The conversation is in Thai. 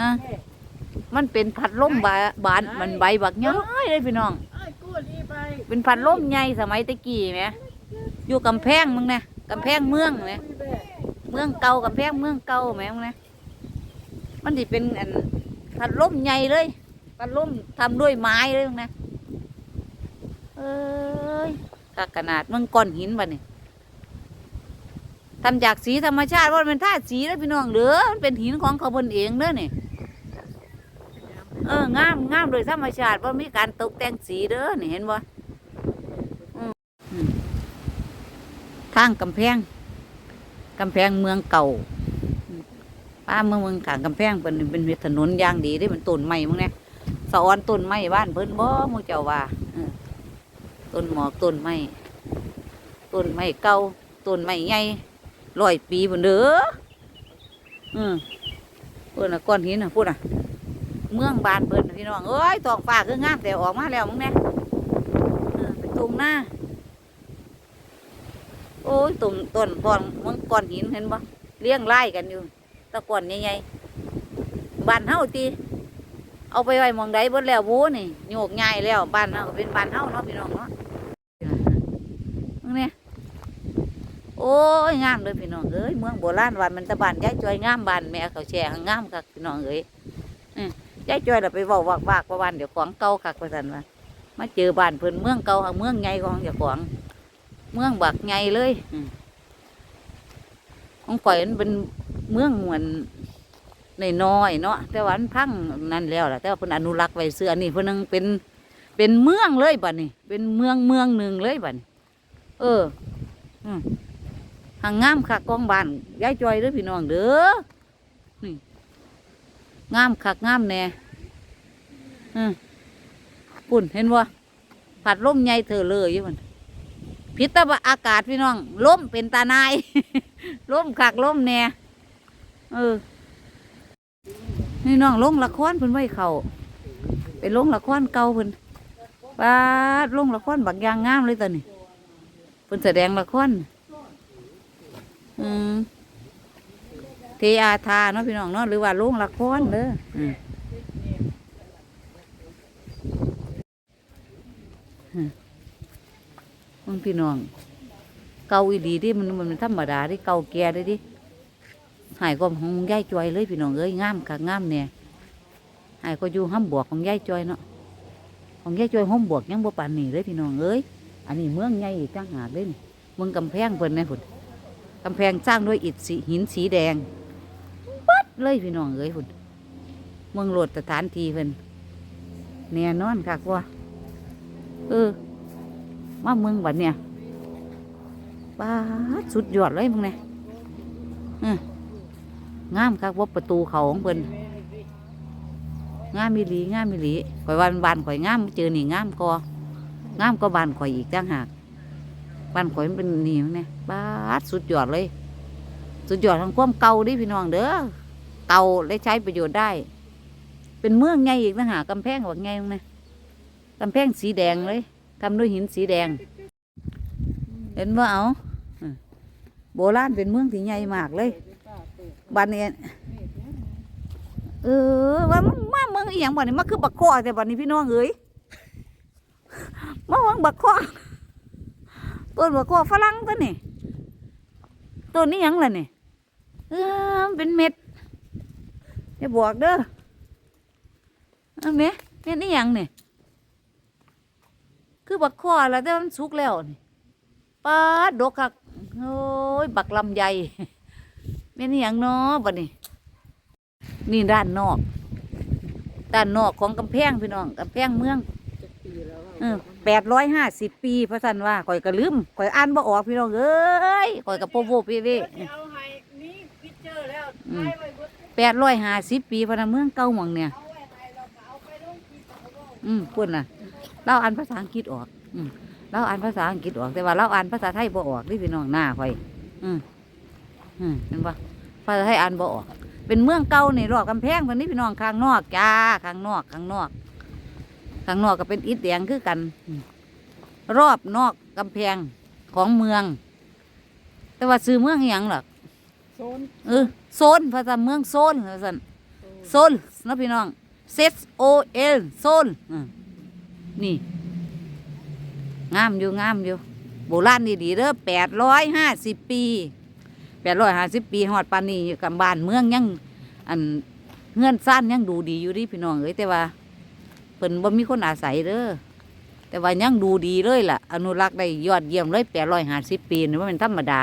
อะมันเป็นพัดลมบาบานมันใบบักย้อยเลยพี่น้อง เป็นพัดลมใหญ่สมัยตะกี้ไหมอยู่กำแพงมึงนะกำแพงเมืองไหมเมืองเก่ากำแพงเมืองเก่าไหมมึงนะมันสิเป็นอันพัดลมใหญ่เลยพัดลมทำด้วยไม้เลยมึงนะเอ้ยกขนาดเมืองก้อนหินบัดนี่ ทำจากสีธรรมชาติว่ามันท่าสีแล้วพี่น้องเด้อมันเป็นหินของเขาบนเองเด้อนี่เอองามงามโดยธรรมชาติว่ามีการตกแต่งสีเด้อนี่เห็นบ่ทางกำแพงกำแพงเมืองเก่าป้าเมืองเมืองขางกำแพงเป็นเป็นถนนยางดีได้เป็นต้นไม้มึงเนี่ยสะออนต้นไม้บ้านเพิ่นบ่มูเจ้าว่าต้นหมอกต้นไม้ต้นไม้เก่าต้นไม้ใหญ่ ร้อยปีพุ่นเด้ออืมพูดนะก้อนหินน่ะพูดนะเมืองบานเพิ่นะพี่น้องเอ้ยท้องฟ้าคืองามแต่ออกมาแล้วมึงเนี่ยเป็นตรงหน้าโอ้ยตรงต้นก้อนมึงก้อนหินเห็นบ่เลี้ยงไล่กันอยู่ตะก้อนใหญ่ๆบ้านเฮาตีเอาไปไว้มองใดเบิดแล้วโว้นี่โยกง่ายแล้วบ้านเฮาเป็นบ้านเฮาเนาะพี่น้องเนาะมึงเนี่ย โอ้ยงามเลยพี่น้องเอ้ยเมืองโบราณวันมันตะบานยายจอยงามบานแม่เขาแช่งามคักพี่น้องเอ้ยยายจอยเราไปเว้าวักวักประวันเดี๋ยวของเก่าคักประสันว่ามาเจอบ้านเพิ่นเมืองเก่าเมืองใหญ่ของเจ้าของ เมืองบักใหญ่เลยอืมของข่อยมันเป็นเมืองเหมือนในน้อยเนาะแต่วันพังนั่นแล้วแหละแต่ว่าเพิ่นอนุรักษ์ไว้เสื้อนี่เพิ่นนึงเป็นเป็นเมืองเลยบัดนี้เป็นเมืองเมืองหนึ่งเลยบัดนี้เออ อืมางงามคักกองบ้านยายจอยเด้อพี่น้องเด้องามคักงามแน่อืมปุ่นเห็นว่าผัดลมใหญ่เธอเลยอยู่มันพิษตะบะอากาศพี่น้องลมเป็นตานายลมคักลมแน่เออนี่น้องลงละครเพิ่นไว้เขาไปลงละครเก่าเพิ่นปาดลงละครบักอยางงามเลยตอนนี้เพิ่นแสดงละคร อืมเทอาทาเนาะพี่น้องเนาะหรือว่าโรงละครเด้ออืมมึงพี่น้อง เกาอีดีที่มันมันธรรมดาที่เกาแก่เลยดิหายก็ของยายจอยเลยพี่น้องเอ้ยงามค่ะงามเนี่ยหายก็อยู่ห้ำบวกของยายจอยเนาะของยายจอยห้ำบวกยังบ่ปานนี่เลยพี่น้องเอ้ยอันนี้เมืองใหญ่อีกต่างหากเลยนี่เมืองกำแพงเพิ่นนะพุ่น กำแพงสร้างด้วยอิฐสีหินสีแดงบัดเลยพี่น้องเอ้ยพุ่นเมืองโหลดสถานทีเพิ่นแน่นอนค่ะว่าเออมาเมืองบัดเนี่ยป้าดสุดยอดเลยมึงเนี่ยงามครัว่าประตูเขาของเพิ่นงามมิลีงามมิลีข่อยวันบานข่อยงามเจอนี่งามกองามก็บานข่อยอีกต่างหาก บานข่อยมันเป็นนี่มึงเนี่ยป้าสุดยอดเลย สุดยอดทั้งความเก่าดิพี่น้องเด้อเก่าและใช้ประโยชน์ได้ เป็นเมืองไงอีกนะหากำแพงว่าไงนะกำแพงสีแดงเลยทำด้วยหินสีแดง เห็นว่าเอาอืมโบราณเป็นเมืองที่ใหญ่มากเลยบ้านนี้เออว่ามันมาเมืองอีหยังบ้านนี้มาคือบักคอแต่บ้านนี้พี่น้องเอ้ยมาเมืองบักคอ ต้นบักคอฝรั่งตัวนี่ต้นนี้ยังล่ะนี่เออมันเป็นเม็ดอย่าบอกเด้อเอาแม่แม่นี่ยังเนี่ยคือบักคอแล้วแต่ว่ามันสุกแล้วนี่ปาดดกคักโอ้ยบักลำใหญ่แม่นี่ยังเนาะบัดนี้นี่ด้านนอกด้านนอกของกำแพงพี่น้องกำแพงเมือง แปดร้อยห้าสิบปีพระสันว่าข่อยก็ลืมข่อยอ่านบ่ออกพี่น้องเอ้ยข่อยกับโปโวพี่เว้เอาให้มีพิเจอร์แล้วอืมให้ไว้เบิดแปดร้อยห้าสิบปีพระนะเมืองเก่าหมองเนี่ย เอาไว้ให้เราก็เอาไปลงที่ตะกร้ออืมพูดน่ะเราอ่านภาษาอังกฤษออก อืมเราอ่านภาษาอังกฤษออกแต่ว่าเราอ่านภาษาไทยบ่ออกนี่พี่น้องหน้าข่อย อืมอืมเห็นปะภาษาไทยอ่านบ่ออก เป็นเมืองเก่าในรอบกำแพงเพิ่นนี่พี่น้องข้างนอกจ้าข้างนอกข้างนอก ข้างนอกก็เป็นอิฐแดงคือกันอืมรอบนอกกำแพงของเมือง แต่ว่าซื้อเมืองอหย่างหรอกโซนเออโซนภาษาเมืองโซนว่าซั่นโซนเนาะพี่น้อง Z O L โซนอืมนี่งามอยู่งามอยู่โบราณดีๆเด้อแปดร้อยห้าสิบปีแปดร้อยห้าสิบปีฮอดปานนี้อยู่กับบ้านเมืองยังอันเงื่อนซ่านยังดูดีอยู่ดิพี่น้องเอ้ยแต่ว่า เพิ่นว่ามีคนอาศัยเด้อแต่ว่ายังดูดีเลยล่ะ อนุรักษ์ได้ยอดเยี่ยมเลยแปดร้อยห้าสิบปีนี่ว่าเป็นธรรมดา